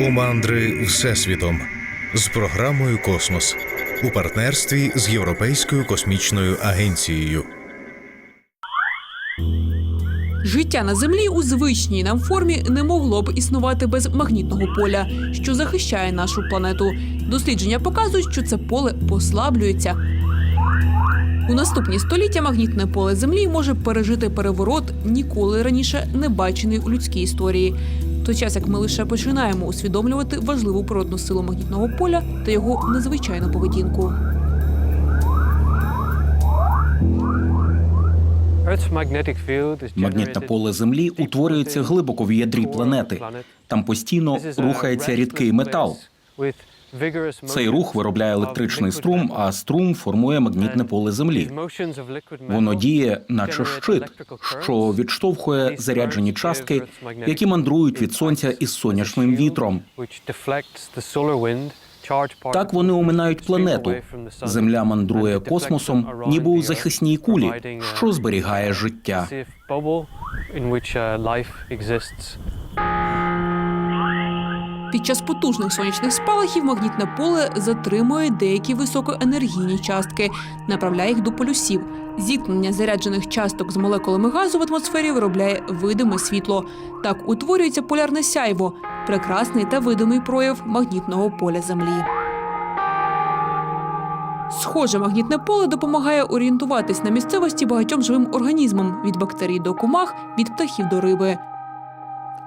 у мандри Всесвітом з програмою Космос у партнерстві з Європейською космічною агенцією. Життя на землі у звичній нам формі не могло б існувати без магнітного поля, що захищає нашу планету. Дослідження показують, що це поле послаблюється. У наступні століття магнітне поле Землі може пережити переворот, ніколи раніше не бачений у людській історії. Той час як ми лише починаємо усвідомлювати важливу природну силу магнітного поля та його незвичайну поведінку. Магнітне поле Землі утворюється глибоко в ядрі планети. Там постійно рухається рідкий метал. Цей рух виробляє електричний струм, а струм формує магнітне поле Землі. Воно діє, наче щит, що відштовхує заряджені частки, які мандрують від сонця із сонячним вітром. Так вони оминають планету. Земля мандрує космосом, ніби у захисній кулі, що зберігає життя. Під час потужних сонячних спалахів магнітне поле затримує деякі високоенергійні частки, направляє їх до полюсів. Зіткнення заряджених часток з молекулами газу в атмосфері виробляє видиме світло. Так утворюється полярне сяйво, прекрасний та видимий прояв магнітного поля Землі. Схоже, магнітне поле допомагає орієнтуватись на місцевості багатьом живим організмам від бактерій до комах, від птахів до риби.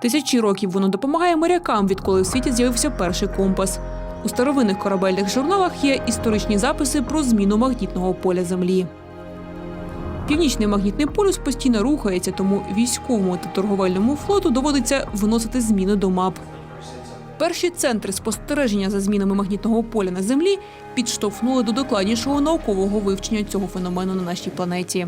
Тисячі років воно допомагає морякам, відколи в світі з'явився перший компас. У старовинних корабельних журналах є історичні записи про зміну магнітного поля Землі. Північний магнітний полюс постійно рухається, тому військовому та торговельному флоту доводиться вносити зміни до мап. Перші центри спостереження за змінами магнітного поля на Землі підштовхнули до докладнішого наукового вивчення цього феномену на нашій планеті.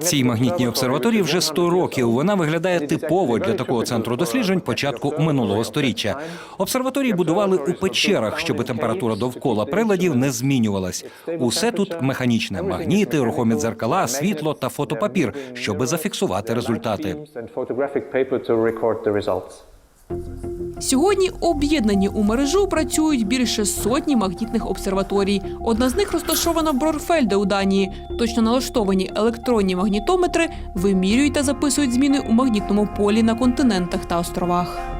Цій магнітній обсерваторії вже 100 років. Вона виглядає типово для такого центру досліджень початку минулого століття. Обсерваторії будували у печерах, щоб температура довкола приладів не змінювалась. Усе тут механічне: магніти, рухомі дзеркала, світло та фотопапір, щоб зафіксувати результати. Сьогодні об'єднані у мережу працюють більше сотні магнітних обсерваторій. Одна з них розташована в Брорфельде у Данії. Точно налаштовані електронні магнітометри вимірюють та записують зміни у магнітному полі на континентах та островах.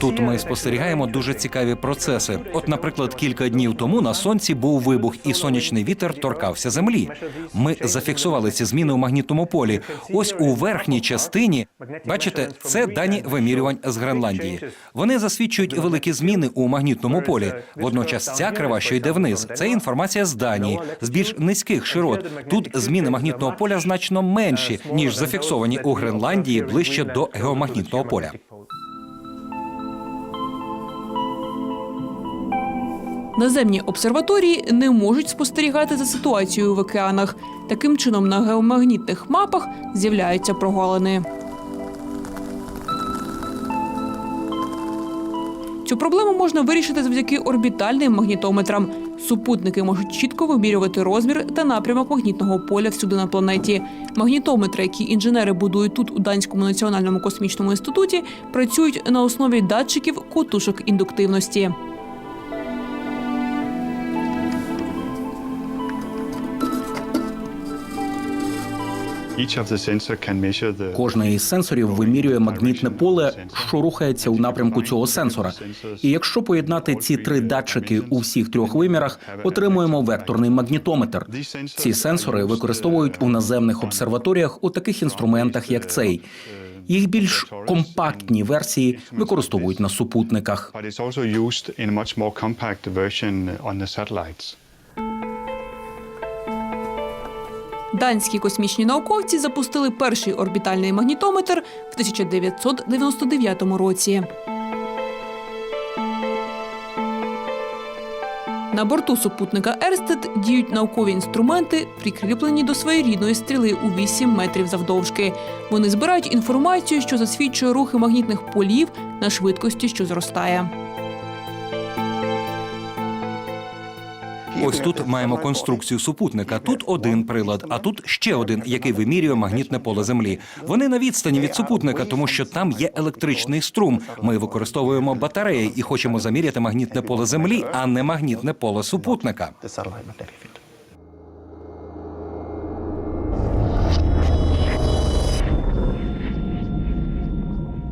Тут ми спостерігаємо дуже цікаві процеси. От, наприклад, кілька днів тому на сонці був вибух, і сонячний вітер торкався землі. Ми зафіксували ці зміни у магнітному полі. Ось у верхній частині, бачите, це дані вимірювань з Гренландії. Вони засвідчують великі зміни у магнітному полі. Водночас ця крива, що йде вниз, це інформація з Данії, з більш низьких широт. Тут зміни магнітного поля значно менші ніж зафіксовані у Гренландії ближче до геомагнітного поля. Наземні обсерваторії не можуть спостерігати за ситуацією в океанах. Таким чином, на геомагнітних мапах з'являються прогалини. Цю проблему можна вирішити завдяки орбітальним магнітометрам. Супутники можуть чітко вимірювати розмір та напрямок магнітного поля всюди на планеті. Магнітометри, які інженери будують тут у Данському національному космічному інституті, працюють на основі датчиків котушок індуктивності. Кожний із сенсорів вимірює магнітне поле, що рухається у напрямку цього сенсора. І якщо поєднати ці три датчики у всіх трьох вимірах, отримуємо векторний магнітометр. Ці сенсори використовують у наземних обсерваторіях у таких інструментах, як цей. Їх більш компактні версії використовують на супутниках. Данські космічні науковці запустили перший орбітальний магнітометр в 1999 році. На борту супутника Ерстед діють наукові інструменти, прикріплені до своєрідної стріли у 8 метрів завдовжки. Вони збирають інформацію, що засвідчує рухи магнітних полів на швидкості, що зростає. Ось тут маємо конструкцію супутника. Тут один прилад, а тут ще один, який вимірює магнітне поле Землі. Вони на відстані від супутника, тому що там є електричний струм. Ми використовуємо батареї і хочемо заміряти магнітне поле Землі, а не магнітне поле супутника.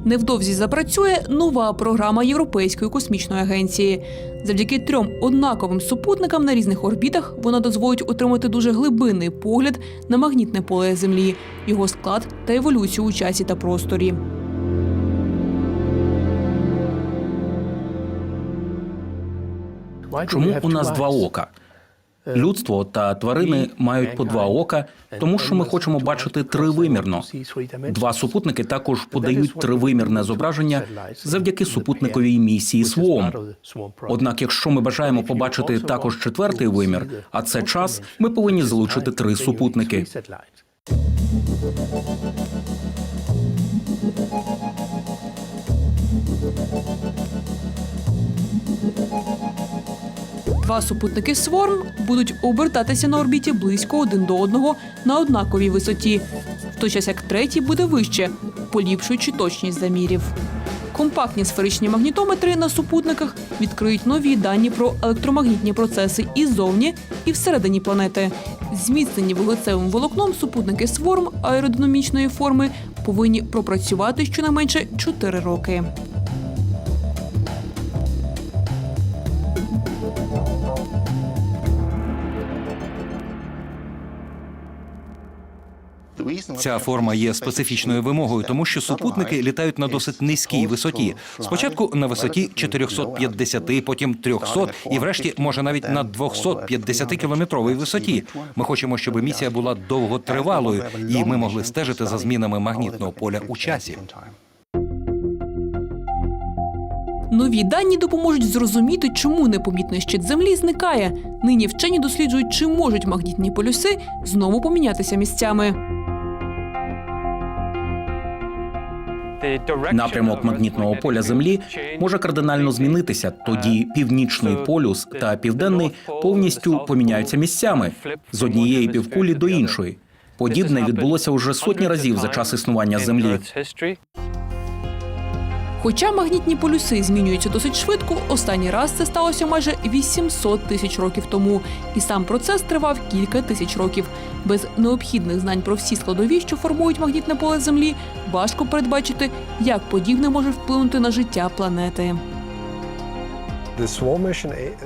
Невдовзі запрацює нова програма Європейської космічної агенції. Завдяки трьом однаковим супутникам на різних орбітах вона дозволить отримати дуже глибинний погляд на магнітне поле Землі, його склад та еволюцію у часі та просторі. Чому у нас два ока? Людство та тварини мають по два ока, тому що ми хочемо бачити тривимірно. Два супутники також подають тривимірне зображення завдяки супутниковій місії СВОМ. Однак, якщо ми бажаємо побачити також четвертий вимір, а це час, ми повинні залучити три супутники. Два супутники Сворм будуть обертатися на орбіті близько один до одного на однаковій висоті, в той час як третій буде вище, поліпшуючи точність замірів. Компактні сферичні магнітометри на супутниках відкриють нові дані про електромагнітні процеси і ззовні, і всередині планети. Зміцнені вуглецевим волокном супутники Сворм аеродинамічної форми повинні пропрацювати щонайменше 4 роки. Ця форма є специфічною вимогою, тому що супутники літають на досить низькій висоті. Спочатку на висоті 450, потім 300 і врешті може навіть на 250 кілометровій висоті. Ми хочемо, щоб місія була довготривалою, і ми могли стежити за змінами магнітного поля у часі. Нові дані допоможуть зрозуміти, чому непомітний щит землі зникає. Нині вчені досліджують, чи можуть магнітні полюси знову помінятися місцями. Напрямок магнітного поля Землі може кардинально змінитися. Тоді північний полюс та південний повністю поміняються місцями з однієї півкулі до іншої. Подібне відбулося уже сотні разів за час існування Землі. Хоча магнітні полюси змінюються досить швидко, останній раз це сталося майже 800 тисяч років тому, і сам процес тривав кілька тисяч років. Без необхідних знань про всі складові, що формують магнітне поле Землі, важко передбачити, як подібне може вплинути на життя планети.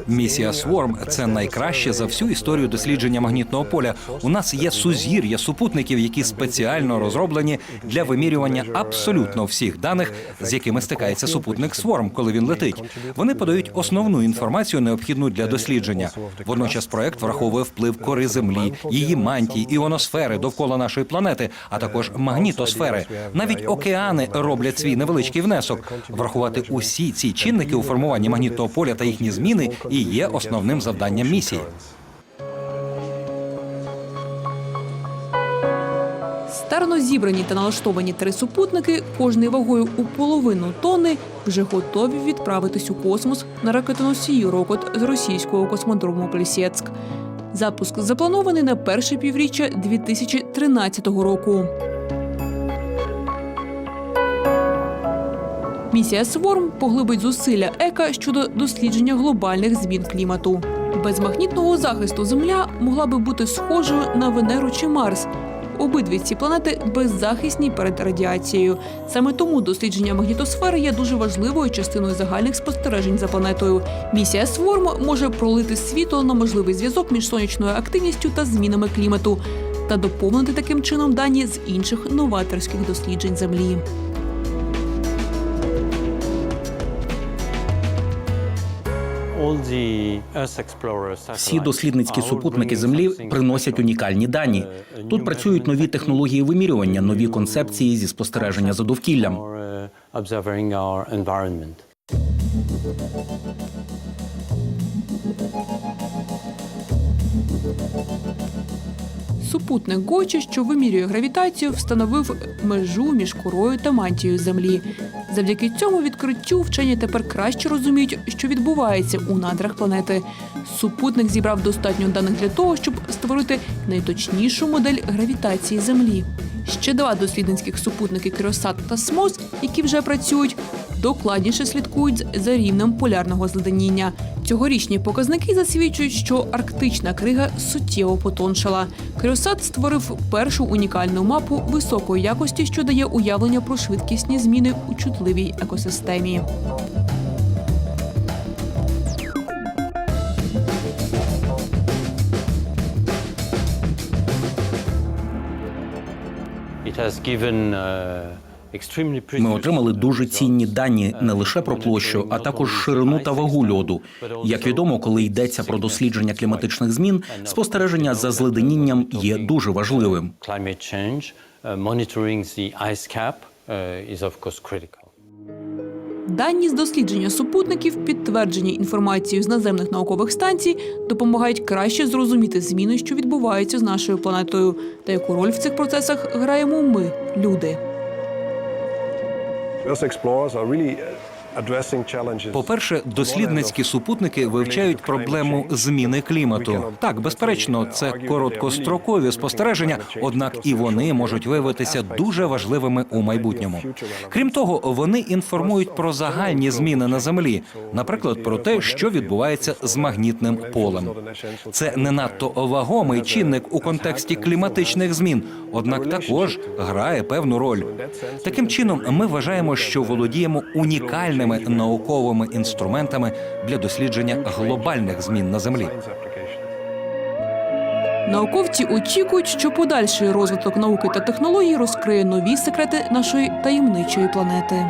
Місія SWORM – це найкраще за всю історію дослідження магнітного поля. У нас є сузір'я супутників, які спеціально розроблені для вимірювання абсолютно всіх даних, з якими стикається супутник SWORM, коли він летить. Вони подають основну інформацію, необхідну для дослідження. Водночас проект враховує вплив кори землі, її мантії, іоносфери довкола нашої планети, а також магнітосфери. Навіть океани роблять свій невеличкий внесок. Врахувати усі ці чинники у формуванні магнітного поля та їхні зміни і є основним завданням місії. Старано зібрані та налаштовані три супутники, кожний вагою у половину тонни, вже готові відправитись у космос на ракетоносію Рокот з російського космодрому Плісецьк. Запуск запланований на перше півріччя 2013 року. Місія Сворм поглибить зусилля ЕКА щодо дослідження глобальних змін клімату. Без магнітного захисту Земля могла би бути схожою на Венеру чи Марс. Обидві ці планети беззахисні перед радіацією. Саме тому дослідження магнітосфери є дуже важливою частиною загальних спостережень за планетою. Місія Сворм може пролити світло на можливий зв'язок між сонячною активністю та змінами клімату та доповнити таким чином дані з інших новаторських досліджень Землі. Всі дослідницькі супутники Землі приносять унікальні дані. Тут працюють нові технології вимірювання, нові концепції зі спостереження за довкіллям. Супутник Гочі, що вимірює гравітацію, встановив межу між корою та мантією Землі. Завдяки цьому відкриттю вчені тепер краще розуміють, що відбувається у надрах планети. Супутник зібрав достатньо даних для того, щоб створити найточнішу модель гравітації Землі. Ще два дослідницьких супутники Кріосат та СМОС, які вже працюють, докладніше слідкують за рівнем полярного зледеніння. Цьогорічні показники засвідчують, що арктична крига суттєво потоншала. Кріосат створив першу унікальну мапу високої якості, що дає уявлення про швидкісні зміни у чутливій екосистемі. It has given, uh, Ми отримали дуже цінні дані не лише про площу, а також ширину та вагу льоду. Як відомо, коли йдеться про дослідження кліматичних змін, спостереження за зледенінням є дуже важливим. Uh, uh. Дані з дослідження супутників, підтверджені інформацією з наземних наукових станцій, допомагають краще зрозуміти зміни, що відбуваються з нашою планетою, та яку роль в цих процесах граємо ми, люди. Those explorers are really uh, По-перше, дослідницькі супутники вивчають проблему зміни клімату. Так, безперечно, це короткострокові спостереження, однак і вони можуть виявитися дуже важливими у майбутньому. Крім того, вони інформують про загальні зміни на землі, наприклад, про те, що відбувається з магнітним полем. Це не надто вагомий чинник у контексті кліматичних змін, однак також грає певну роль. Таким чином, ми вважаємо, що володіємо унікальними науковими інструментами для дослідження глобальних змін на землі. Науковці очікують, що подальший розвиток науки та технологій розкриє нові секрети нашої таємничої планети.